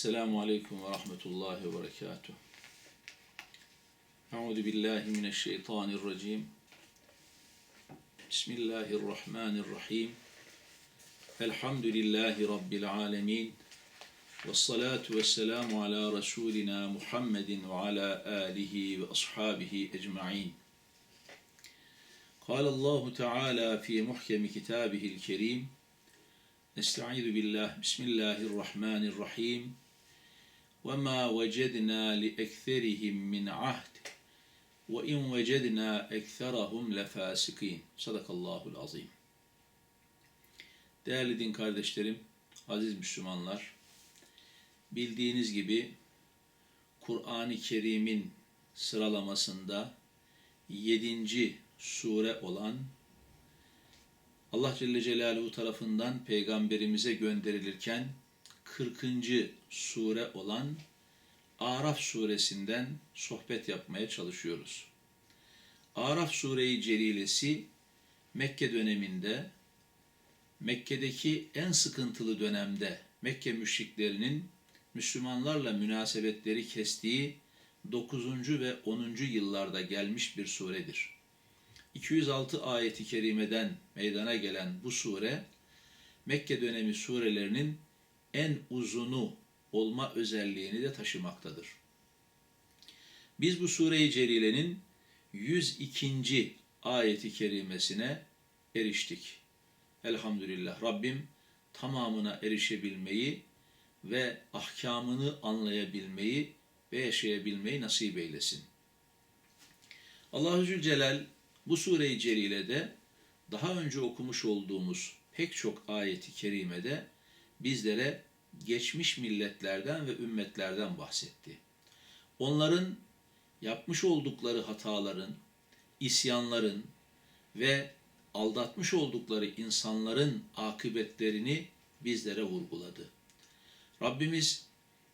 Esselamu Aleyküm ve Rahmetullahi ve Berekatuhu. Euzu billahi mineşşeytanirracim. Bismillahirrahmanirrahim. Elhamdülillahi Rabbil alemin. Ve salatu ve selamu ala Resulina Muhammedin ve ala alihi ve ashabihi ecma'in. قال الله تعالى في محكم كتابه الكريم نستعيذ بالله بسم الله الرحمن الرحيم وما وجدنا لأكثرهم من عهد وإن وجدنا أكثرهم لفاسقين صدق الله العظيم Değerli din kardeşlerim, aziz Müslümanlar, bildiğiniz gibi Kur'an-ı Kerim'in sıralamasında yedinci sure olan Allah Celle Celaluhu tarafından peygamberimize gönderilirken 40. sure olan Araf suresinden sohbet yapmaya çalışıyoruz. Araf sureyi celilesi Mekke döneminde Mekke'deki en sıkıntılı dönemde Mekke müşriklerinin Müslümanlarla münasebetleri kestiği 9. ve 10. yıllarda gelmiş bir suredir. 206 ayeti kerimeden meydana gelen bu sure, Mekke dönemi surelerinin en uzunu olma özelliğini de taşımaktadır. Biz bu sure-i celilenin 102. ayeti kerimesine eriştik. Elhamdülillah Rabbim tamamına erişebilmeyi ve ahkamını anlayabilmeyi ve yaşayabilmeyi nasip eylesin. Allahü Zülcelal bu sure-i celilede daha önce okumuş olduğumuz pek çok ayeti kerimede bizlere geçmiş milletlerden ve ümmetlerden bahsetti. Onların yapmış oldukları hataların, isyanların ve aldatmış oldukları insanların akıbetlerini bizlere vurguladı. Rabbimiz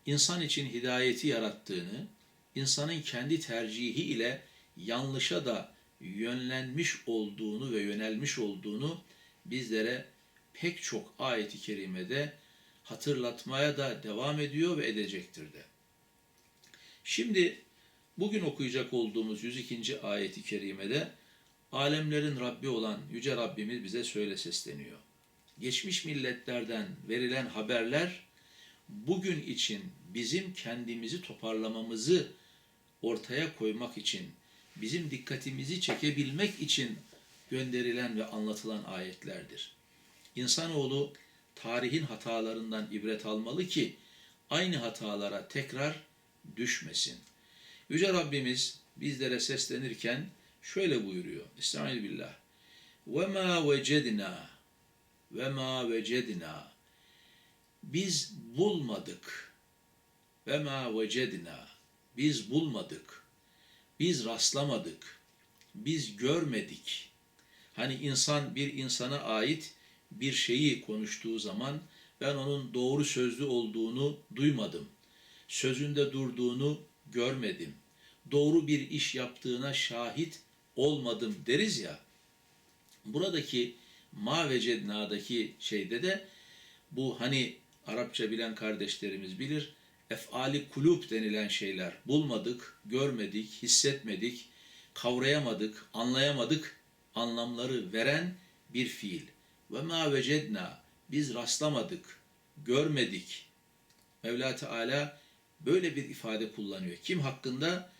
insan için hidayeti yarattığını, insanın kendi tercihi ile yanlışa da yönlenmiş olduğunu ve yönelmiş olduğunu bizlere pek çok ayeti kerimede hatırlatmaya da devam ediyor ve edecektir de. Şimdi bugün okuyacak olduğumuz 102. ayeti kerimede alemlerin Rabbi olan Yüce Rabbimiz bize şöyle sesleniyor. Geçmiş milletlerden verilen haberler bugün için bizim kendimizi toparlamamızı ortaya koymak için bizim dikkatimizi çekebilmek için gönderilen ve anlatılan ayetlerdir. İnsanoğlu tarihin hatalarından ibret almalı ki aynı hatalara tekrar düşmesin. Yüce Rabbimiz bizlere seslenirken şöyle buyuruyor. Estaizu billah. Ve ma vecedna ve ma vecedna biz bulmadık ve ma vecedna biz bulmadık biz rastlamadık, biz görmedik. Hani insan bir insana ait bir şeyi konuştuğu zaman ben onun doğru sözlü olduğunu duymadım. Sözünde durduğunu görmedim. Doğru bir iş yaptığına şahit olmadım deriz ya. Buradaki ma ve cedna'daki şeyde de bu hani Arapça bilen kardeşlerimiz bilir efali kulüp denilen şeyler bulmadık, görmedik, hissetmedik, kavrayamadık, anlayamadık anlamları veren bir fiil. Ve ma vecedna biz rastlamadık, görmedik. Mevla Teala böyle bir ifade kullanıyor. Kim hakkında?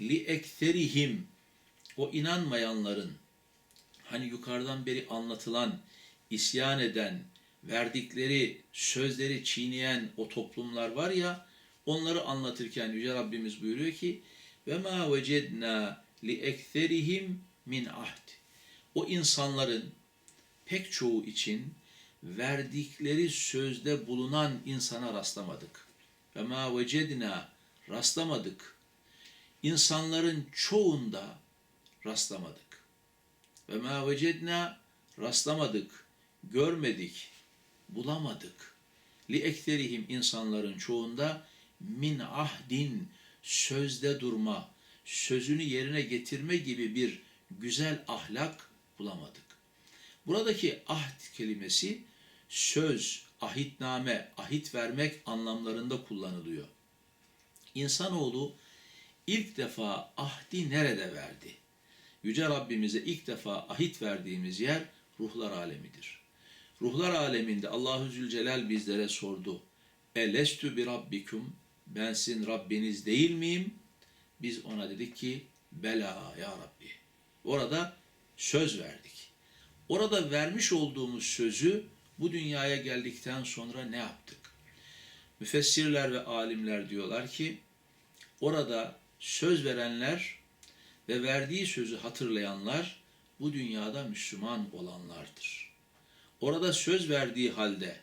Li ekserihim o inanmayanların hani yukarıdan beri anlatılan isyan eden, verdikleri sözleri çiğneyen o toplumlar var ya onları anlatırken Yüce Rabbimiz buyuruyor ki ve ma vecedna li ekserihim min ahd. O insanların pek çoğu için verdikleri sözde bulunan insana rastlamadık. Ve ma vecedna rastlamadık. İnsanların çoğunda rastlamadık. Ve ma vecedna rastlamadık, görmedik, bulamadık. Li ekserihim insanların çoğunda min ahdin sözde durma, sözünü yerine getirme gibi bir güzel ahlak bulamadık. Buradaki ahd kelimesi söz, ahitname, ahit vermek anlamlarında kullanılıyor. İnsanoğlu ilk defa ahdi nerede verdi? Yüce Rabbimize ilk defa ahit verdiğimiz yer ruhlar alemidir. Ruhlar aleminde Allahu Zülcelal bizlere sordu. Elestü bi rabbikum ben sizin Rabbiniz değil miyim? Biz ona dedik ki bela ya Rabbi. Orada söz verdik. Orada vermiş olduğumuz sözü bu dünyaya geldikten sonra ne yaptık? Müfessirler ve alimler diyorlar ki orada söz verenler ve verdiği sözü hatırlayanlar bu dünyada Müslüman olanlardır. Orada söz verdiği halde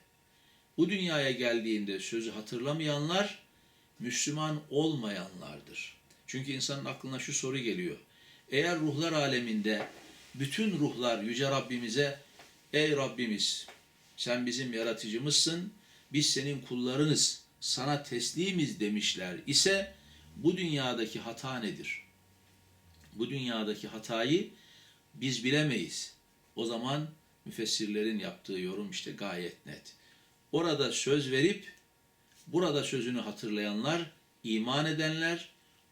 bu dünyaya geldiğinde sözü hatırlamayanlar Müslüman olmayanlardır. Çünkü insanın aklına şu soru geliyor. Eğer ruhlar aleminde bütün ruhlar Yüce Rabbimize Ey Rabbimiz sen bizim yaratıcımızsın, biz senin kullarınız, sana teslimiz demişler ise bu dünyadaki hata nedir? Bu dünyadaki hatayı biz bilemeyiz. O zaman müfessirlerin yaptığı yorum işte gayet net. Orada söz verip burada sözünü hatırlayanlar, iman edenler,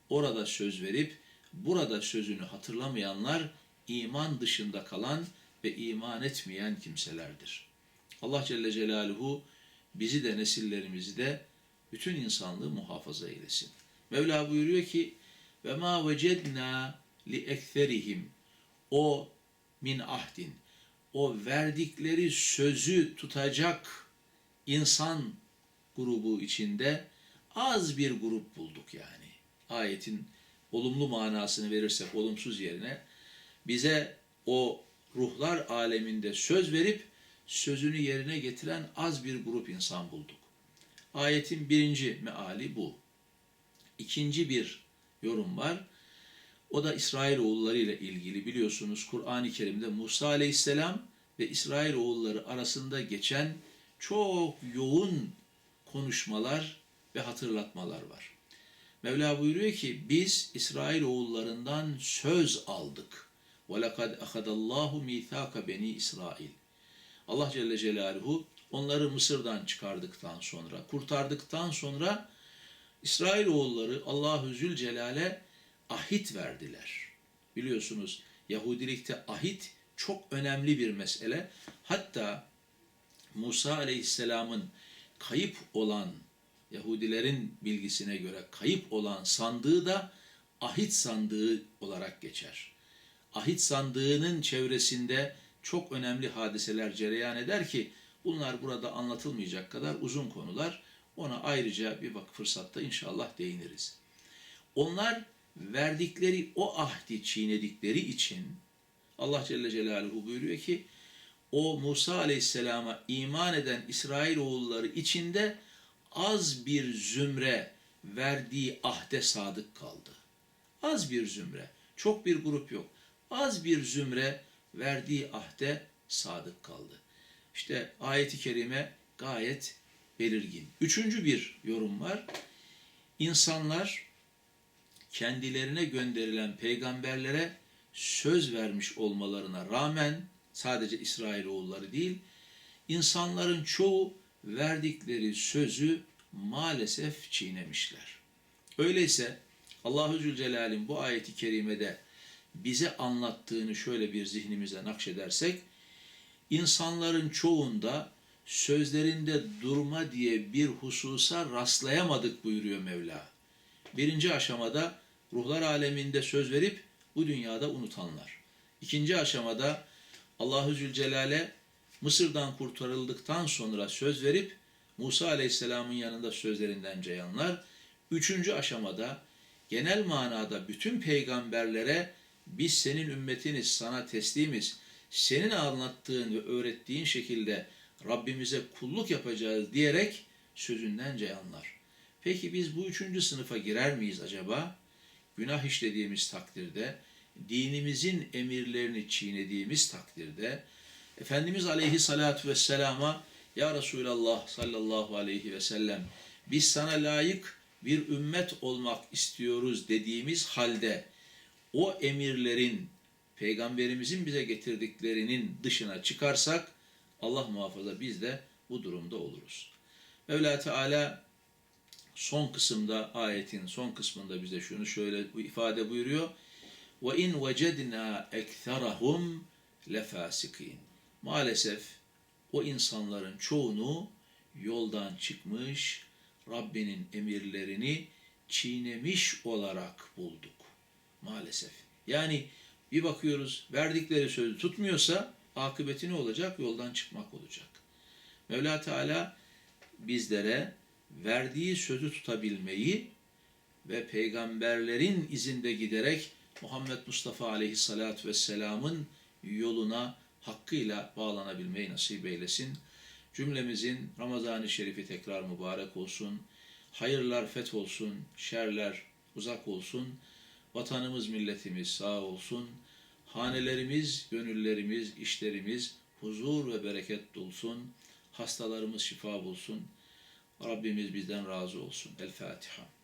orada söz verip burada sözünü hatırlamayanlar iman dışında kalan ve iman etmeyen kimselerdir. Allah Celle Celaluhu bizi de nesillerimizi de bütün insanlığı muhafaza eylesin. Mevla buyuruyor ki ve ma vecedna li ekserihim o min ahdin o verdikleri sözü tutacak insan grubu içinde az bir grup bulduk yani. Ayetin olumlu manasını verirsek olumsuz yerine bize o ruhlar aleminde söz verip sözünü yerine getiren az bir grup insan bulduk. Ayetin birinci meali bu. İkinci bir yorum var. O da İsrailoğulları ile ilgili biliyorsunuz Kur'an-ı Kerim'de Musa Aleyhisselam ve İsrailoğulları arasında geçen çok yoğun konuşmalar ve hatırlatmalar var. Mevla buyuruyor ki biz İsrailoğullarından söz aldık. وَلَقَدْ أَخَدَ اللّٰهُ مِيثَاقَ beni İsrail. Allah Celle Celaluhu onları Mısır'dan çıkardıktan sonra, kurtardıktan sonra İsrailoğulları Allahu Zülcelal'e ahit verdiler. Biliyorsunuz Yahudilikte ahit çok önemli bir mesele. Hatta Musa Aleyhisselam'ın kayıp olan Yahudilerin bilgisine göre kayıp olan sandığı da ahit sandığı olarak geçer. Ahit sandığının çevresinde çok önemli hadiseler cereyan eder ki bunlar burada anlatılmayacak kadar uzun konular. Ona ayrıca bir bak fırsatta inşallah değiniriz. Onlar verdikleri o ahdi çiğnedikleri için Allah Celle Celaluhu buyuruyor ki o Musa Aleyhisselam'a iman eden İsrailoğulları içinde az bir zümre verdiği ahde sadık kaldı. Az bir zümre, çok bir grup yok. Az bir zümre verdiği ahde sadık kaldı. İşte ayeti kerime gayet belirgin. Üçüncü bir yorum var. İnsanlar kendilerine gönderilen peygamberlere söz vermiş olmalarına rağmen sadece İsrailoğulları değil, insanların çoğu verdikleri sözü maalesef çiğnemişler. Öyleyse Allahu Zülcelal'in bu ayeti kerimede bize anlattığını şöyle bir zihnimize nakşedersek, insanların çoğunda sözlerinde durma diye bir hususa rastlayamadık buyuruyor Mevla. Birinci aşamada ruhlar aleminde söz verip bu dünyada unutanlar. İkinci aşamada Allahu Zülcelal'e Mısır'dan kurtarıldıktan sonra söz verip Musa Aleyhisselam'ın yanında sözlerinden cayanlar. Üçüncü aşamada genel manada bütün peygamberlere biz senin ümmetiniz, sana teslimiz, senin anlattığın ve öğrettiğin şekilde Rabbimize kulluk yapacağız diyerek sözünden cayanlar. Peki biz bu üçüncü sınıfa girer miyiz acaba? Günah işlediğimiz takdirde, dinimizin emirlerini çiğnediğimiz takdirde, Efendimiz Aleyhisselatü Vesselam'a Ya Resulallah sallallahu aleyhi ve sellem biz sana layık bir ümmet olmak istiyoruz dediğimiz halde o emirlerin peygamberimizin bize getirdiklerinin dışına çıkarsak Allah muhafaza biz de bu durumda oluruz. Mevla Teala son kısımda ayetin son kısmında bize şunu şöyle bu ifade buyuruyor. Ve in vecedna ekserahum lefasikin. Maalesef o insanların çoğunu yoldan çıkmış, Rabbinin emirlerini çiğnemiş olarak bulduk. Maalesef. Yani bir bakıyoruz verdikleri sözü tutmuyorsa akıbeti ne olacak? Yoldan çıkmak olacak. Mevla Teala bizlere verdiği sözü tutabilmeyi ve peygamberlerin izinde giderek Muhammed Mustafa Aleyhisselatü Vesselam'ın yoluna hakkıyla bağlanabilmeyi nasip eylesin. Cümlemizin Ramazan-ı Şerifi tekrar mübarek olsun. Hayırlar feth olsun, şerler uzak olsun. Vatanımız, milletimiz sağ olsun. Hanelerimiz, gönüllerimiz, işlerimiz huzur ve bereket dolsun. Hastalarımız şifa bulsun. Rabbimiz bizden razı olsun. El Fatiha.